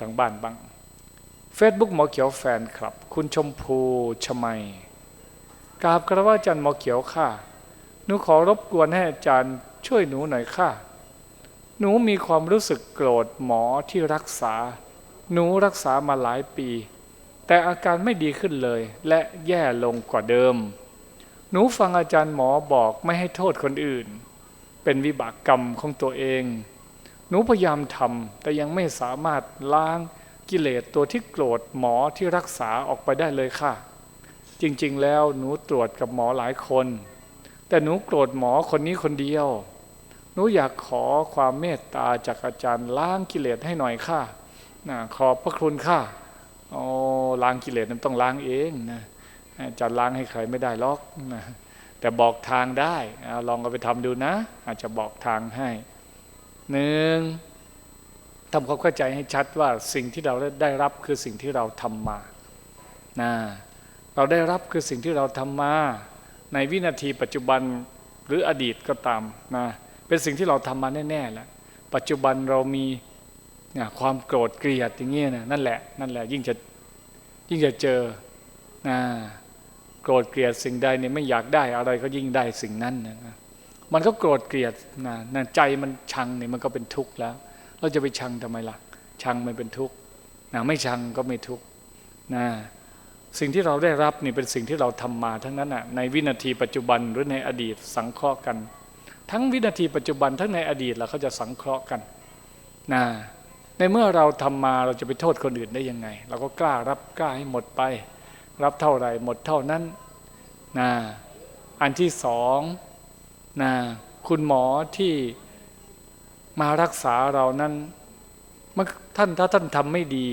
ทางบ้านบ้าง Facebook หมอเขียวแฟนคลับ คุณชมพูชมัยกราบกระว่าอาจารย์หมอเขียวค่ะ หนูขอรบกวนให้อาจารย์ช่วยหนูหน่อยค่ะ หนูมีความรู้สึกโกรธหมอที่รักษา หนูรักษามาหลายปี แต่อาการไม่ดีขึ้นเลย และแย่ลงกว่าเดิม หนูฟังอาจารย์หมอบอกไม่ให้โทษคนอื่น เป็นวิบากกรรมของตัวเอง หนูพยายามทำแต่ยังไม่สามารถล้างกิเลสตัวที่โกรธหมอที่รักษาออกไปได้เลยค่ะ จริงๆ แล้วหนูตรวจกับหมอหลายคน แต่หนูโกรธหมอคนนี้คนเดียว หนูอยากขอความเมตตาจากอาจารย์ล้างกิเลสให้หน่อยค่ะนะขอบพระคุณค่ะโอ้ล้างกิเลสนั้นต้องล้างเองนะอาจารย์ล้างให้ใครไม่ได้หรอกนะแต่บอกทางได้ลองเอาไปทำดูนะ อาจจะบอกทางให้ หนึ่งทำความเข้าใจให้ชัดว่าสิ่งที่เราได้รับคือสิ่งที่เราทำมานะเราได้รับคือสิ่งที่เราทำมา ในวินาทีปัจจุบันหรืออดีตก็ตามนะเป็นสิ่งที่เราทำมาแน่ๆแล้วปัจจุบันเรามีนะความโกรธเกลียดอย่างเงี้ยนะนั่นแหละนั่นแหละยิ่งจะยิ่งจะเจอนะโกรธเกลียดสิ่งใดเนี่ยไม่อยากได้อะไรก็ยิ่งได้สิ่งนั้นนะ มันก็โกรธเกลียดนะใจมันชังเนี่ยมันก็เป็นทุกข์แล้ว เราจะไปชังทำไมล่ะ ชังมันเป็นทุกข์นะไม่ชังก็ไม่ทุกข์นะสิ่งที่เราได้รับนี่เป็นสิ่งที่เราทำมาทั้งนั้นน่ะในวินาทีปัจจุบันหรือในอดีตสังเคราะห์กัน ทั้งวินาทีปัจจุบันทั้งในอดีตเราเขาจะสังเคราะห์กันนะในเมื่อเราทำมาเราจะไปโทษคนอื่นได้ยังไง เราก็กล้ารับกล้าให้หมดไป รับเท่าไหร่หมดเท่านั้นนะอันที่สอง นะคุณหมอที่มารักษาเรานั้นท่านถ้าท่านทำไม่ดี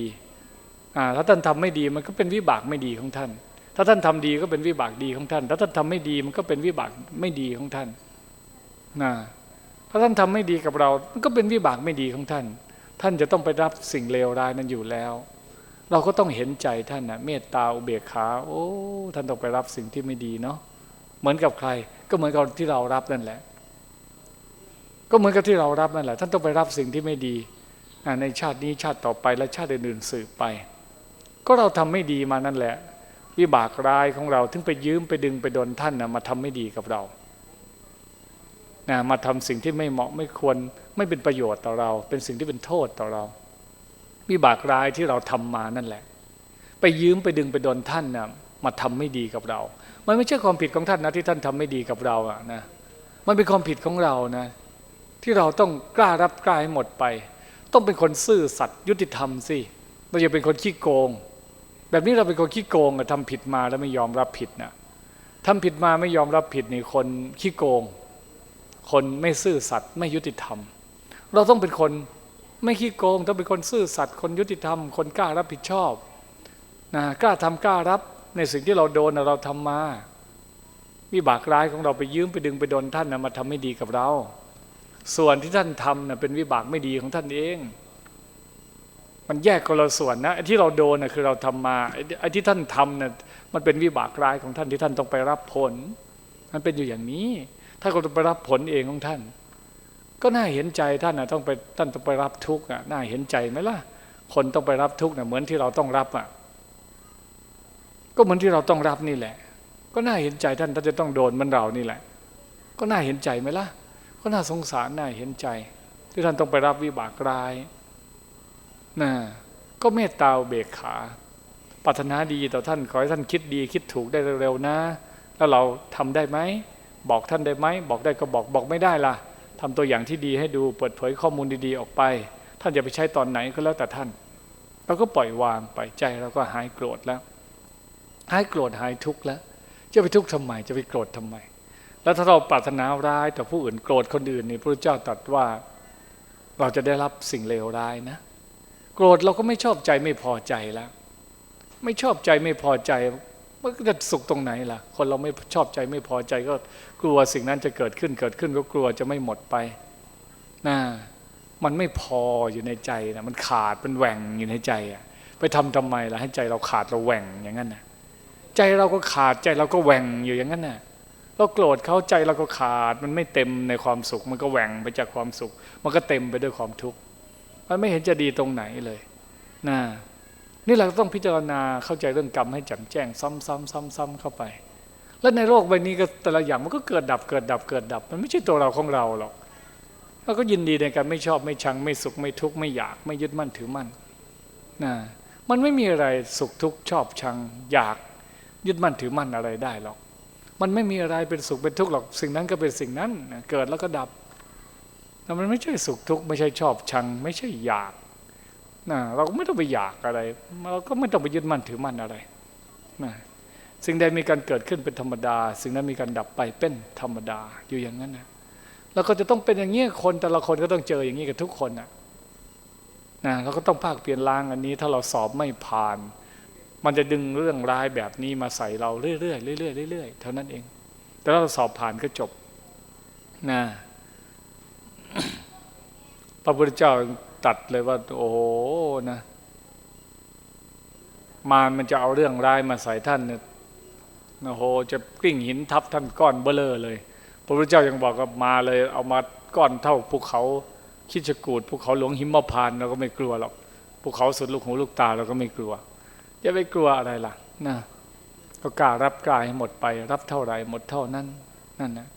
ถ้าท่านทำไม่ดีมันก็เป็นวิบากไม่ดีของท่าน ถ้าท่านทำดีก็เป็นวิบากดีของท่าน ถ้าท่านทำไม่ดีมันก็เป็นวิบากไม่ดีของท่านนะถ้าท่านทำไม่ดีกับเรา มันก็เป็นวิบากไม่ดีของท่าน ท่านจะต้องไปรับสิ่งเลวร้ายนั้นอยู่แล้ว เราก็ต้องเห็นใจท่านนะเมตตาอุเบกขา โอ้ ท่านต้องไปรับสิ่งที่ไม่ดีเนาะ เหมือนกับใคร ก็เหมือนกับที่เรารับนั่นแหละ ก็เหมือนกับที่เรารับนั่นแหละ ท่านต้องไปรับสิ่งที่ไม่ดีในชาตินี้ชาติต่อไปและชาติอื่นๆสืบไป ก็เราทำไม่ดีมานั่นแหละ วิบากร้ายของเราถึงไปยืมไปดึงไปโดนท่านนะมาทำไม่ดีกับเรานะมาทำสิ่งที่ไม่เหมาะไม่ควรไม่เป็นประโยชน์ต่อเรา เป็นสิ่งที่เป็นโทษต่อเรา วิบากร้ายที่เราทำมานั่นแหละ ไปยืมไปดึงไปโดนท่านนะมาทำไม่ดีกับเรา มันไม่ใช่ความผิดของท่านนะที่ท่านทำไม่ดีกับเราอะนะมันเป็นความผิดของเรานะ ที่เราต้องกล้ารับกล้าให้หมดไป ต้องเป็นคนซื่อสัตย์ยุติธรรมสิเราอย่าเป็นคนขี้โกง แบบนี้เราเป็นคนขี้โกงทำผิดมาแล้วไม่ยอมรับผิดนะทำผิดมาไม่ยอมรับผิดนี่คนขี้โกง คนไม่ซื่อสัตย์ไม่ยุติธรรม เราต้องเป็นคนไม่ขี้โกง ต้องเป็นคนซื่อสัตย์คนยุติธรรม คนกล้ารับผิดชอบนะกล้าทำกล้ารับ ในสิ่งที่เราโดนเราทำมาวิบากร้ายของเราไปยืมไปดึงไปโดนท่านนะมาทำไม่ดีกับเรา ส่วนที่ท่านทำนะเป็นวิบากไม่ดีของท่านเอง มันแยกคนละส่วนนะไอ้ที่เราโดนนะคือเราทำมาไอ้ที่ท่านทำนะ่ะมันเป็นวิบากร้ายของท่านที่ท่านต้องไปรับผล มันเป็นอยู่อย่างนี้ถ้าเราต้องไปรับผลเองของท่าน ก็น่าเห็นใจท่านนะต้องไปท่านต้องไปรับทุกข์อะน่าเห็นใจไหมล่ะคนต้องไปรับทุกข์นะเหมือนที่เราต้องรับอะ ก็เหมือนที่เราต้องรับนี่แหละ ก็น่าเห็นใจท่านท่านจะต้องโดนมันเรานี่แหละ ก็น่าเห็นใจไหมล่ะ ก็น่าสงสารน่าเห็นใจ ที่ท่านต้องไปรับวิบากร้ายนะก็เมตตาเบกขาปรารถนาดีต่อท่านขอให้ท่านคิดดีคิดถูกได้เร็วๆนะ แล้วเราทำได้ไหมบอกท่านได้ไหมบอกได้ก็บอกบอกไม่ได้ล่ะทำตัวอย่างที่ดีให้ดูเปิดเผยข้อมูลดีๆออกไป ท่านจะไปใช้ตอนไหนก็แล้วแต่ท่าน เราก็ปล่อยวางไปใจเราก็หายโกรธแล้ว หายโกรธหายทุกข์แล้ว จะไปทุกข์ทำไมจะไปโกรธทำไม แล้วถ้าเราปรารถนาร้ายต่อผู้อื่นโกรธคนอื่นนี่พระเจ้าตรัสว่าเราจะได้รับสิ่งเลวร้ายนะ โกรธเราก็ไม่ชอบใจไม่พอใจแล้ว ไม่ชอบใจไม่พอใจมันจะสุขตรงไหนล่ะ คนเราไม่ชอบใจไม่พอใจก็กลัวสิ่งนั้นจะเกิดขึ้นเกิดขึ้นก็กลัวจะไม่หมดไปนะมันไม่พออยู่ในใจนะมันขาดมันแหว่งอยู่ในใจอะไปทำทำไมล่ะให้ใจเราขาดเราแหว่งอย่างนั้นนะ ใจเราก็ขาดใจเราก็แหว่งอยู่อย่างนั้นน่ะเราโกรธเขาใจเราก็ขาด มันไม่เต็มในความสุข มันก็แหว่งไปจากความสุข มันก็เต็มไปด้วยความทุกข์มันไม่เห็นจะดีตรงไหนเลยนะนี่เราต้องพิจารณาเข้าใจเรื่องกรรมให้แจ่มแจ้ง ซ้ำๆๆๆเข้าไป แล้วในโลกใบนี้ก็แต่ละอย่างมันก็เกิดดับเกิดดับเกิดดับ มันไม่ใช่ตัวเราของเราหรอกเราก็ยินดีในการไม่ชอบไม่ชังไม่สุขไม่ทุกข์ไม่อยากไม่ยึดมั่นถือมั่นนะมันไม่มีอะไรสุขทุกข์ชอบชังอยาก ยึดมั่นถือมั่นอะไรได้หรอก มันไม่มีอะไรเป็นสุขเป็นทุกข์หรอก สิ่งนั้นก็เป็นสิ่งนั้น เกิดแล้วก็ดับแต่มันไม่ใช่สุขทุกข์ไม่ใช่ชอบชัง ไม่ใช่อยากนะเราก็ไม่ต้องไปอยากอะไร เราก็ไม่ต้องไปยึดมั่นถือมั่นอะไรนะสิ่งใดมีการเกิดขึ้นเป็นธรรมดา สิ่งนั้นมีการดับไปเป็นธรรมดาอยู่อย่างนั้นนะแล้วก็จะต้องเป็นอย่างนี้คนแต่ละคนก็ต้องเจออย่างนี้กับทุกคนนะนะเราก็ต้องภาคเปลี่ยนล้างอันนี้ ถ้าเราสอบไม่ผ่าน มันจะดึงเรื่องร้ายแบบนี้มาใส่เราเรื่อยๆเรื่อยๆเรื่อยๆเท่านั้นเอง แต่ถ้าเราสอบผ่านก็จบนะพระพุทธเจ้าตัดเลยว่า โอ้โหนะมามันจะเอาเรื่องร้ายมาใส่ท่านเนี่ยโอ้โหจะกลิ้งหินทับท่านก้อนเบลอเลย พระพุทธเจ้ายังบอกกับมาเลย เอามาก้อนเท่าภูเขาคิดจกูดภูเขาหลวงหิมพานต์เราก็ไม่กลัวหรอกภูเขาสุดลูกหูลูกตาเราก็ไม่กลัว จะไปกลัวอะไรล่ะนะก็กล้ารับกายให้หมดไป รับเท่าไหร่หมดเท่านั้นนั่นนะ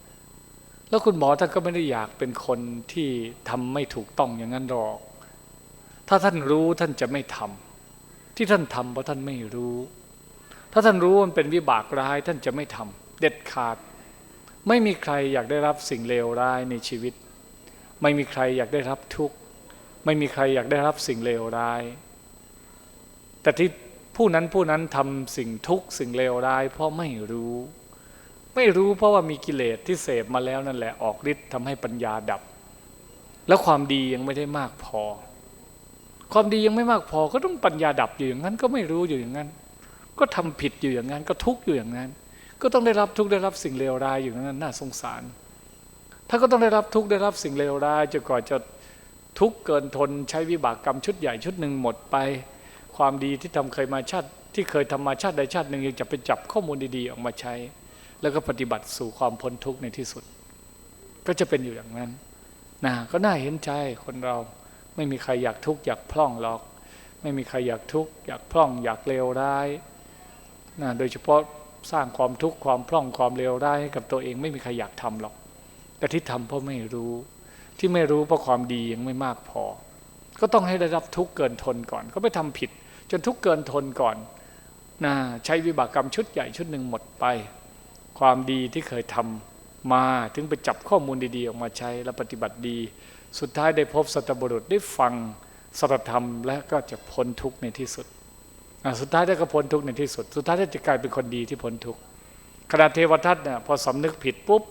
แล้วคุณหมอท่านก็ไม่ได้อยากเป็นคนที่ทำไม่ถูกต้องอย่างนั้นหรอก ถ้าท่านรู้ท่านจะไม่ทำที่ท่านทำเพราะท่านไม่รู้ ถ้าท่านรู้มันเป็นวิบากร้ายท่านจะไม่ทำเด็ดขาด ไม่มีใครอยากได้รับสิ่งเลวร้ายในชีวิต ไม่มีใครอยากได้รับทุกข์ ไม่มีใครอยากได้รับสิ่งเลวร้าย แต่ที่ ผู้นั้นผู้นั้นทำสิ่งทุกข์สิ่งเลวร้ายเพราะไม่รู้ ไม่รู้เพราะว่ามีกิเลสที่เสพมาแล้วนั่นแหละออกฤทธิ์ทำให้ปัญญาดับ แล้วความดียังไม่ได้มากพอ ความดียังไม่มากพอก็ต้องปัญญาดับอยู่อย่างนั้น ก็ไม่รู้อยู่อย่างนั้น ก็ทำผิดอยู่อย่างนั้น ก็ทุกข์อยู่อย่างนั้น ก็ต้องได้รับทุกข์ได้รับสิ่งเลวร้ายอยู่อย่างนั้นน่าสงสาร ถ้าก็ต้องได้รับทุกข์ได้รับสิ่งเลวร้ายจนกว่าจะทุกข์เกินทนใช้วิบากกรรมชุดใหญ่ชุดหนึ่งหมดไป ความดีที่ทำเคยมาชาติ ที่เคยทำมาชาติใดชาติหนึ่งยังจะไปจับข้อมูลดีๆออกมาใช้ แล้วก็ปฏิบัติสู่ความพ้นทุกข์ในที่สุด ก็จะเป็นอยู่อย่างนั้นนะก็น่าเห็นใจคนเราไม่มีใครอยากทุกข์อยากพร่องหรอก ไม่มีใครอยากทุกข์อยากพร่อง อยากเลวร้ายนะโดยเฉพาะสร้างความทุกข์ความพร่องความเลวร้ายให้กับตัวเองไม่มีใครอยากทำหรอก แต่ที่ทำเพราะไม่รู้ที่ไม่รู้เพราะความดียังไม่มากพอ ก็ต้องให้ได้รับทุกข์เกินทนก่อน ก็ไปทำผิด จนทุกเกินทนก่อนนะใช้วิบากกรรมชุดใหญ่ชุดหนึ่งหมดไป ความดีที่เคยทำมาถึงไปจับข้อมูลดีๆ ออกมาใช้และปฏิบัติดี สุดท้ายได้พบสัตบุรุษได้ฟังสัตธรรม และก็จะพ้นทุกข์ในที่สุด สุดท้ายได้ก็พ้นทุกข์ในที่สุด สุดท้ายได้จะกลายเป็นคนดีที่พ้นทุกข์ขณะเทวทัตเนี่ยพอสำนึกผิดปุ๊บ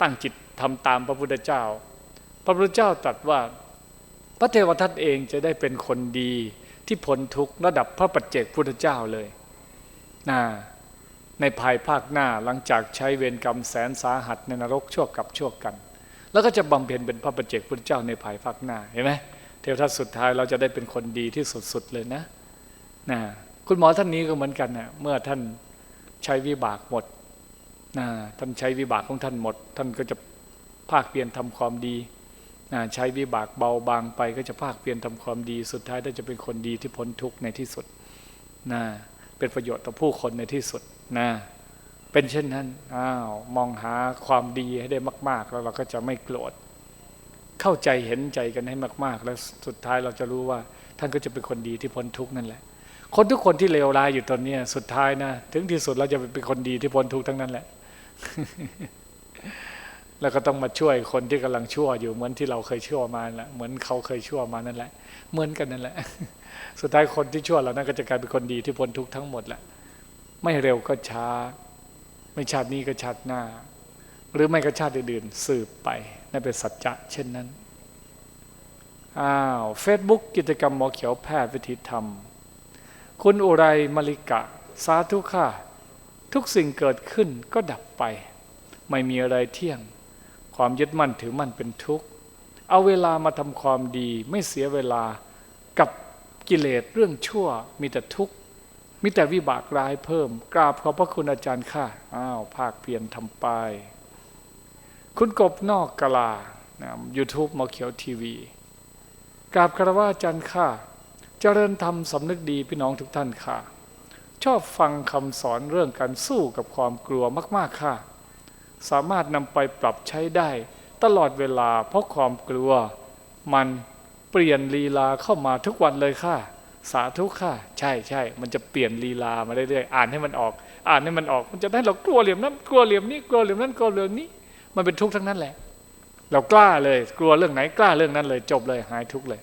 ตั้งจิตทำตามพระพุทธเจ้า พระพุทธเจ้าตรัสว่าพระเทวทัตเองจะได้เป็นคนดี ที่พ้นทุกข์ระดับพระปัจเจกพุทธเจ้าเลยนะในภายภาคหน้าหลังจากใช้เวรกรรมแสนสาหัสในนรกชั่วกับชั่วกัน แล้วก็จะบำเพ็ญเป็นพระปัจเจกพุทธเจ้าในภายภาคหน้าเห็นไหมเทวทัตสุดท้ายเราจะได้เป็นคนดีที่สุดๆเลยนะนะคุณหมอท่านนี้ก็เหมือนกันนะเมื่อท่านใช้วิบากหมดนะท่านใช้วิบากของท่านหมด ท่านก็จะภาคเพียรทำความดี ใช้วิบากเบาบางไปก็จะภาคเพียรทำความดีสุดท้ายได้จะเป็นคนดีที่พ้นทุกข์ในที่สุดนะเป็นประโยชน์ต่อผู้คนในที่สุดนะเป็นเช่นนั้นอ้าวมองหาความดีให้ได้มาก ๆ แล้วเราก็จะไม่โกรธเข้าใจเห็นใจกันให้มาก ๆ แล้วสุดท้ายเราจะรู้ว่า ท่านก็จะเป็นคนดีที่พ้นทุกข์นั่นแหละ คนทุกคนที่เลวร้ายอยู่ตอนนี้สุดท้ายนะ ถึงที่สุดเราจะเป็นคนดีที่พ้นทุกข์ทั้งนั้นแหละ แล้วก็ต้องมาช่วยคนที่กำลังชั่วอยู่เหมือนที่เราเคยชั่วมาแหละเหมือนเขาเคยชั่วมานั่นแหละ เหมือนกันนั่นแหละ สุดท้ายคนที่ชั่วเรานั้นก็จะกลายเป็นคนดีที่พ้นทุกข์ทั้งหมดแหละ ไม่เร็วก็ช้า ไม่ชาตินี้ก็ชาติหน้า หรือไม่ก็ชาติอื่นๆสืบไปนั่นเป็นสัจจะเช่นนั้นอ้าวเฟซบุ๊กกิจกรรมหมอเขียวแพทย์วิธีธรรม คุณอุไรมลิกะ สาธุค่ะ ทุกสิ่งเกิดขึ้นก็ดับไป ไม่มีอะไรเที่ยง ความยึดมั่นถือมั่นเป็นทุกข์ เอาเวลามาทำความดีไม่เสียเวลากับกิเลสเรื่องชั่วมีแต่ทุกข์มีแต่วิบากร้ายเพิ่ม กราบขอบพระคุณอาจารย์ค่ะ อ้าว ภาคเพียรทำไป คุณกบนอกกลานะยูทูบมอเขียวทีวี กราบคารวะอาจารย์ค่ะเจเจริญธรรมสำนึกดีพี่น้องทุกท่านค่ะ ชอบฟังคำสอนเรื่องการสู้กับความกลัวมาก ๆ ค่ะ สามารถนำไปปรับใช้ได้ ตลอดเวลาเพราะความกลัว มันเปลี่ยนลีลาเข้ามาทุกวันเลยค่ะ สาธุค่ะ ใช่ใช่มันจะเปลี่ยนลีลามาเรื่อยๆอ่านให้มันออก อ่านให้มันออก มันจะได้เรากลัวเหลี่ยมนั้นกลัวเหลี่ยมนี้กลัวเหลี่ยมนั้นกลัวเหลี่ยมนี้ มันเป็นทุกข์ทั้งนั้นแหละ เรากล้าเลย กลัวเรื่องไหนกล้าเรื่องนั้นเลย จบเลยหายทุกข์เลย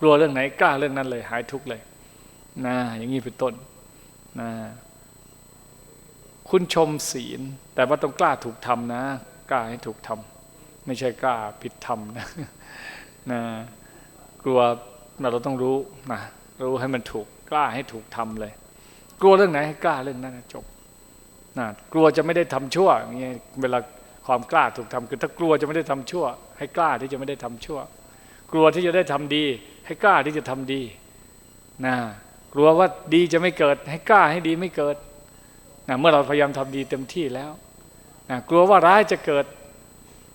กลัวเรื่องไหนกล้าเรื่องนั้นเลย หายทุกข์เลยนะอย่างนี้เป็นต้นนะ คุณชมศีล แต่ว่าต้องกล้าถูกทำนะ กล้าให้ถูกทำไม่ใช่กล้าผิดทำนะนะกลัวเราต้องรู้นะรู้ให้มันถูกกล้าให้ถูกทำเลย กลัวเรื่องไหนให้กล้าเรื่องนั้นจบนะกลัวจะไม่ได้ทำชั่วอย่างเงี้ยเวลาความกล้าถูกทำคือถ้ากลัวจะไม่ได้ทำชั่ว ให้กล้าที่จะไม่ได้ทำชั่ว กลัวที่จะได้ทำดี ให้กล้าที่จะทำดีนะกลัวว่าดีจะไม่เกิด ให้กล้าให้ดีไม่เกิด นะเมื่อเราพยายามทำดีเต็มที่แล้วนะกลัวว่าร้ายจะเกิด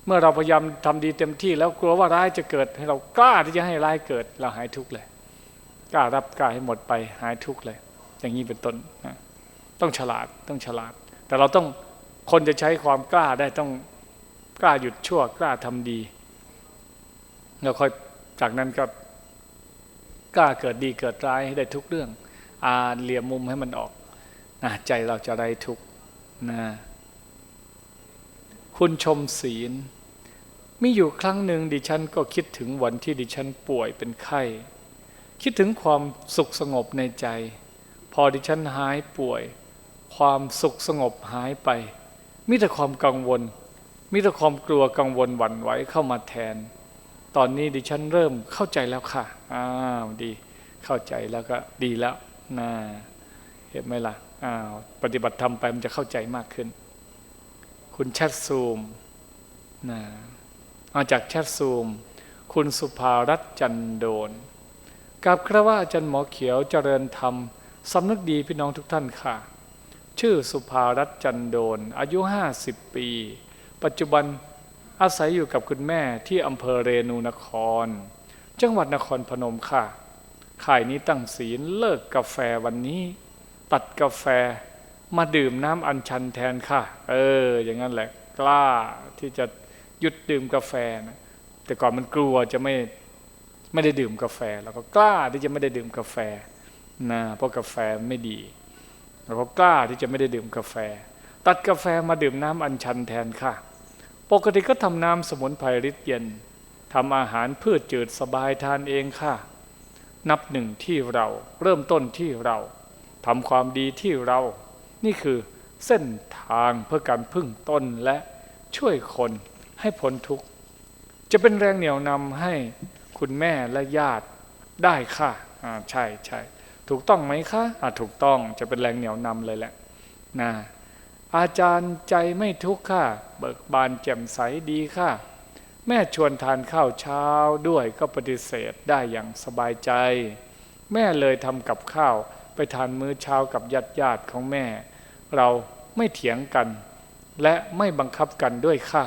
เมื่อเราพยายามทำดีเต็มที่ แล้วกลัวว่าร้ายจะเกิด ให้เรากล้าที่จะให้ร้ายเกิด เราหายทุกข์เลยกล้ารับกล้าให้หมดไปหายทุกข์เลย อย่างนี้เป็นต้นนะต้องฉลาดต้องฉลาด แต่เราต้องคนจะใช้ความกล้าได้ต้องกล้าหยุดชั่วกล้าทำดีแล้วค่อยจากนั้นก็กล้าเกิดดีเกิดร้ายให้ได้ทุกเรื่องอ่าเหลี่ยมมุมให้มันออก ใจเราจะได้ทุกนะคุณชมศีล มีอยู่ครั้งหนึ่งดิฉันก็คิดถึงวันที่ดิฉันป่วยเป็นไข้ คิดถึงความสุขสงบในใจ พอดิฉันหายป่วย ความสุขสงบหายไป มีแต่ความกังวล มีแต่ความกลัวกังวลหวั่นไหวเข้ามาแทน ตอนนี้ดิฉันเริ่มเข้าใจแล้วค่ะ อ้าวดี เข้าใจแล้วก็ดีแล้วนะเห็นไหมล่ะ ปฏิบัติธรรมไปมันจะเข้าใจมากขึ้น คุณแชทซูมนะมาจากแชทซูม คุณสุภารัตจันโดนกับครว่าอาจารย์หมอเขียวเจริญธรรมสำนึกดีพี่น้องทุกท่านค่ะ ชื่อสุภารัตจันโดน อายุ 50 ปี ปัจจุบันอาศัยอยู่กับคุณแม่ที่อำเภอเรนูนคร จังหวัดนครพนมค่ะ ข่ายนี้ตั้งศีลเลิกกาแฟวันนี้ ตัดกาแฟมาดื่มน้ำอัญชันแทนค่ะ เออ อย่างนั้นแหละ กล้าที่จะหยุดดื่มกาแฟนะแต่ก่อนมันกลัวจะไม่ไม่ได้ดื่มกาแฟ แล้วก็กล้าที่จะไม่ได้ดื่มกาแฟนะเพราะกาแฟไม่ดีเราก็กล้าที่จะไม่ได้ดื่มกาแฟ ตัดกาแฟมาดื่มน้ำอัญชันแทนค่ะ ปกติก็ทำน้ำสมุนไพรฤทธิ์เย็นทำอาหารพืชจืดสบายทานเองค่ะ นับหนึ่งที่เราเริ่มต้นที่เรา ทำความดีที่เรา นี่คือเส้นทางเพื่อการพึ่งต้นและช่วยคนให้พ้นทุกข์ จะเป็นแรงเหนี่ยวนำให้คุณแม่และญาติได้ค่ะอ่าใช่ใช่ถูกต้องไหมคะอ่าถูกต้องจะเป็นแรงเหนี่ยวนำเลยแหละนะอาจารย์ใจไม่ทุกข์ค่ะ เบิกบานแจ่มใสดีค่ะ แม่ชวนทานข้าวเช้าด้วยก็ปฏิเสธได้อย่างสบายใจ แม่เลยทำกับข้าว ไปทานมื้อเช้ากับญาติญาติของแม่ เราไม่เถียงกัน และไม่บังคับกันด้วยค่ะ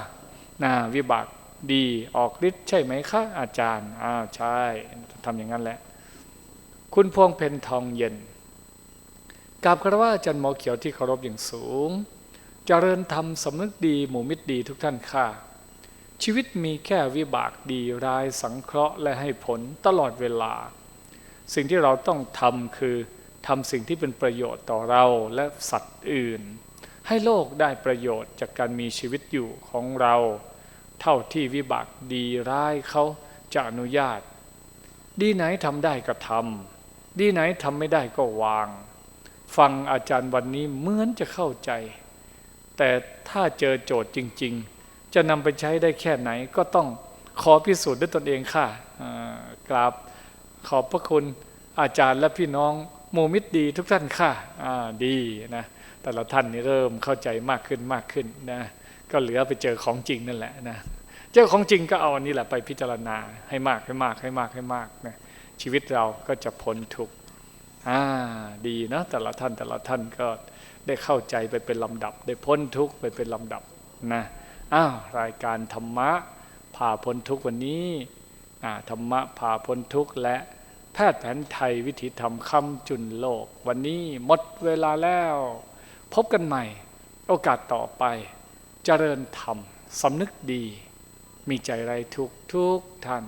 นาวิบากดีออกฤทธิ์ใช่ไหมคะอาจารย์อ้าวใช่ทำอย่างนั้นแหละ คุณพวงเพนทองเย็นกราบคารวะอาจารย์หมอเขียวที่เคารพอย่างสูงเจริญธรรมสำนึกดีหมู่มิตรดีทุกท่านค่ะ ชีวิตมีแค่วิบากดีรายสังเคราะห์และให้ผลตลอดเวลา สิ่งที่เราต้องทำคือ ทำสิ่งที่เป็นประโยชน์ต่อเราและสัตว์อื่น ให้โลกได้ประโยชน์จากการมีชีวิตอยู่ของเรา เท่าที่วิบากดีร้ายเขาจะอนุญาต ดีไหนทำได้ก็ทำดีไหนทำไม่ได้ก็วาง ฟังอาจารย์วันนี้เหมือนจะเข้าใจ แต่ถ้าเจอโจทย์จริง ๆ จะนำไปใช้ได้แค่ไหนก็ต้องขอพิสูจน์ด้วยตนเองค่ะกราบขอบพระคุณอาจารย์และพี่น้อง หมู่มิตรดีทุกท่านค่ะดีนะแต่ละท่านนี่เริ่มเข้าใจมากขึ้นมากขึ้นนะก็เหลือไปเจอของจริงนั่นแหละนะเจอของจริงก็เอาอันนี้แหละไปพิจารณาให้มากให้มากให้มากให้มากนะชีวิตเราก็จะพ้นทุกข์อ่าดีนะแต่ละท่านแต่ละท่านก็ได้เข้าใจไปเป็นลำดับ ได้พ้นทุกข์ไปเป็นลำดับนะอ้าวรายการธรรมะพาพ้นทุกข์วันนี้ธรรมะพาพ้นทุกข์และ แพทย์แผนไทยวิถีธรรมคำจุนโลก วันนี้หมดเวลาแล้ว พบกันใหม่ โอกาสต่อไป เจริญธรรมสำนึกดี มีใจไรทุกทุกท่าน